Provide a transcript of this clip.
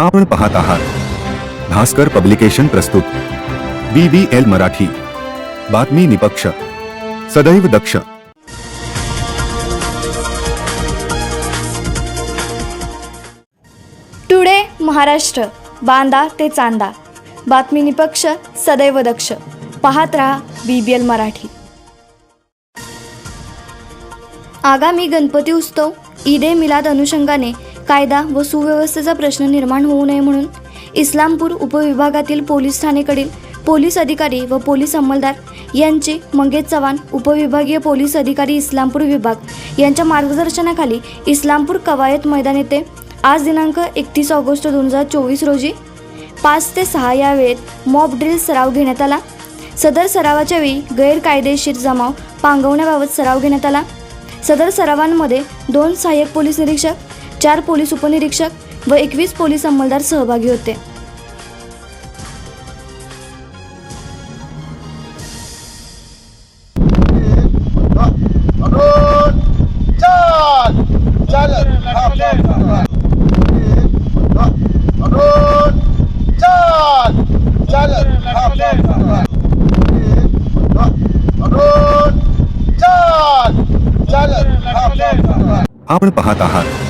आपण पाहत आहात. भास्कर पब्लिकेशन प्रस्तुत. B B L Marathi. बातमी निपक्ष. सदैव दक्ष. टुडे महाराष्ट्र. बांदा ते चांदा. बातमी निपक्ष सदैव दक्ष. पाहत रहा बी बी एल मराठी. आगामी गणपती उत्सव ईद ए मिलाद अनुषंगाने कायदा व सुव्यवस्थेचा प्रश्न निर्माण होऊ नये म्हणून इस्लामपूर उपविभागातील पोलीस ठाणेकडील पोलीस अधिकारी व पोलीस अंमलदार यांचे मंगेश चव्हाण उपविभागीय पोलीस अधिकारी इस्लामपूर विभाग यांच्या मार्गदर्शनाखाली इस्लामपूर कवायत मैदान येथे आज दिनांक एकतीस ऑगस्ट दोन हजार चोवीस रोजी पाच ते सहा या वेळेत मॉब ड्रिल सराव घेण्यात आला. सदर सरावाच्या वेळी गैरकायदेशीर जमाव पांगवण्याबाबत सराव घेण्यात आला. सदर सरावांमध्ये दोन सहाय्यक पोलीस निरीक्षक चार पोलीस उपनिरीक्षक व एकवीस पोलीस अंमलदार सहभागी होते. आपण पाहत आहात